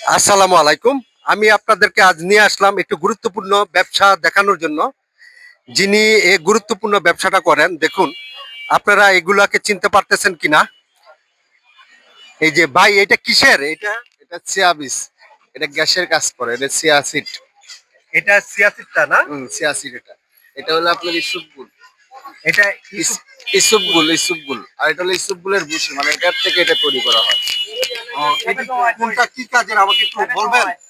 আসসালামু আলাইকুম। আমি আপনাদেরকে আজ নিয়ে আসলাম একটু গুরুত্বপূর্ণ ব্যবসা দেখানোর জন্য। যিনি এই গুরুত্বপূর্ণ ব্যবসাটা করেন দেখুন আপনারা এগুলাকে চিনতে পারতেছেন কিনা? এই যে ভাই এটা কিসের? এটা এটা সিয়াবিস। এটা গ্যাসের কাজ করে এটা সিয়াসিড। এটা সিয়াসিটটা না? সিয়াসিড এটা। এটা হলো আপনার ইসুপগুল এটা ইস- ইসুপগুল ইসুপগুল আর এটা হলো ইসুপগুলের ভুসি মানে এটার থেকে এটা তৈরি করা হয়।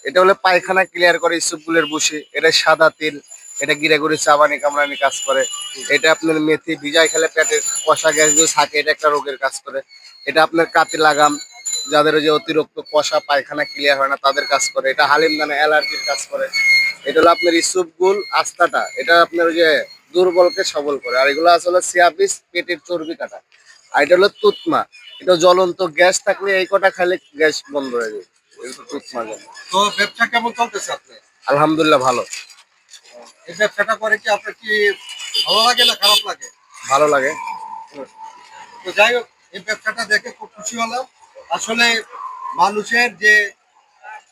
এটা হলো পায়খানা ক্লিয়ার করে ইসুপগুলের ভুসি। এটা সাদা তিল, এটা গিরাগুড়ি চাবানি কামরানি কাজ করে। এটা আপনার মেথি, ভিজাই খেলে পেটে কষা গ্যাস যে থাকে, এটা একটা রোগের কাজ করে। এটা আপনার কাতে লাগাম, যাদের যে অতিরিক্ত কষা, পায়খানা ক্লিয়ার হয় না, তাদের কাজ করে। এটা হালিম দানা, অ্যালার্জির কাজ করে। এটা হলো আপনার ইসুপগুল আস্তাটা। এটা আপনার যে দুর্বলকে সবল করে। আর এগুলো আসলে সিয়াপিস পেটের চর্বি কাটা। আর এটা হলো তুতমা। এটা জ্বলন্ত গ্যাস থাকলে এই কটা খাইলে গ্যাস বন্ধ হয়ে যাবে তুতমা যেন। তো ব্যবসা কেমন চলতেছে আপনি আলহামদুলিল্লাহ ভালো। এই ব্যবসাটা করে কি আপনার কি ভালো লাগে না খারাপ লাগে? ভালো লাগে। তো যাই হোক এই ব্যবসাটা দেখে খুব খুশি হলাম। আসলে মানুষের যে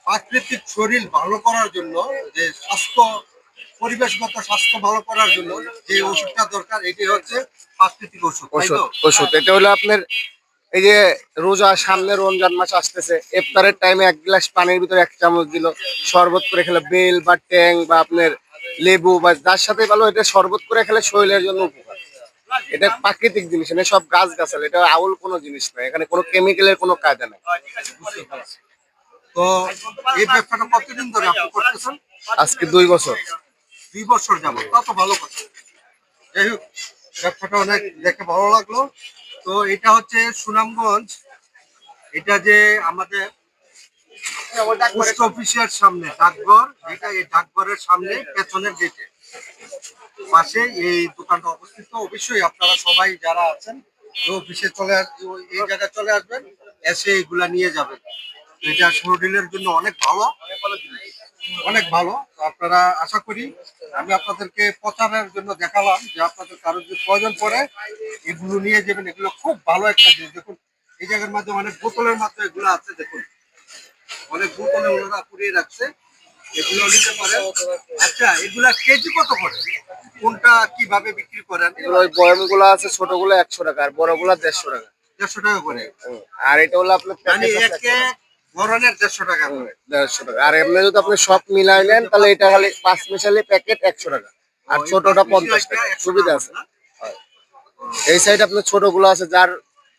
প্রাকৃতিক শরীর ভালো করার জন্য যে স্বাস্থ্য পরিবেশগত স্বাস্থ্য ভালো করার জন্য যে ওষুধটা দরকার এটি হচ্ছে প্রাকৃতিক ওষুধ ওষুধ এটা হলো আপনার এই যে রোজা সামনে রমজান মাস আসতেছে ইফতারের টাইমে এক গ্লাস পানির ভিতরে এক চামচ দিল শরবত করে খেলে বেল বা ট্যাং বা আপনার লেবু বা যার সাথে ভালো এটা শরবত করে খেলে শরীরের জন্য উপকার। এটা প্রাকৃতিক জিনিস এটা সব গাছ গাছাল এটা আউল কোনো জিনিস নয় এখানে কোনো কেমিক্যালের কোনো কায়দা নেই। তো এই ব্যবসাটা কতদিন ধরে আপনি করতেছেন? আজকে দুই বছর। দুই বছর যাবত, তা তো ভালো কথা। যাই হোক ব্যবসাটা অনেক দেখে ভালো লাগল। তো এটা হচ্ছে সুনামগঞ্জ। এটা যে আমাদের পোস্ট অফিসের সামনে, ডাকঘর, যেটা এই ডাকঘরের সামনে, পেছনের গেটে। পাশে এই দোকানটা অবস্থিত। অবশ্যই আপনারা সবাই যারা আছেন অফিসে চলে আস ওই- এই জায়গায় চলে আসবেন, এসে এগুলা নিয়ে যাবেন। এটা শরীরের জন্য অনেক ভালো। অনেক ভালো। আপনারা আশা করি আমি আপনাদেরকে প্রচারের জন্য দেখালাম যে আপনাদের কারোর যদি প্রয়োজন পড়ে এগুলো নিয়ে যাবেন। এগুলো খুব ভালো একটা জিনিস। দেখুন এই জায়গার মধ্যে অনেক বোতলের মাধ্যমে এগুলো আছে দেখুন। অনেক বোতলে ওনারা পুড়িয়ে রাখছে। এগুলো নিতে পারেন। আচ্ছা এগুলা কেজি কত করে? কোনটা কীভাবে বিক্রি করেন? এগুলো ওই বয়মগুলো আছে ছোটগুলো একশো টাকা আর বড়গুলো দেড়শো টাকা। দেড়শো টাকা করে। আর এটা হলো আপনার দেড়শো টাকা করে। দেড়শো টাকা। আর এমনি যদি আপনি সব মিলাই নেন তাহলে এটা খালি পাঁচ মিশালি প্যাকেট একশো টাকা। আর ছোটটা পঞ্চাশ টাকা। সুবিধা আছে। এই সাইড আপনার ছোটগুলো আছে যার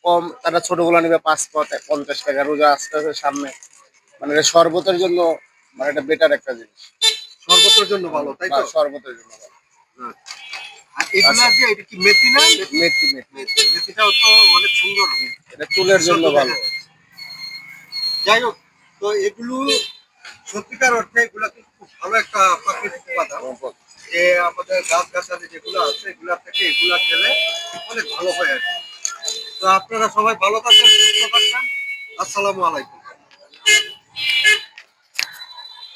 কম তারা ছোটগুলো নেবে পাঁচ পঞ্চাশ টাকা। রোজা আসতে আসতে সামনে। মানে এটা শরবতের জন্য মানে এটা বেটার একটা জিনিস। সর্বত্র জন্য ভালো তাই তো? শরবতের জন্য ভালো। এটা কি মেথি না? মেথি মেথি। মেথিটাও তো অনেক সুন্দর। এটা চুলের জন্য ভালো। যাই হোক তো এগুলো সত্যিকার অর্থে এগুলো কিন্তু খুব ভালো একটা প্রাকৃতিক উপাদান। যে আমাদের গাছ গাছালি যেগুলো আছে এগুলা থেকে এগুলা খেলে অনেক ভালো হয় আর। তো আপনারা সবাই ভালো থাকবেন সুস্থ থাকবেন আসসালামু আলাইকুম।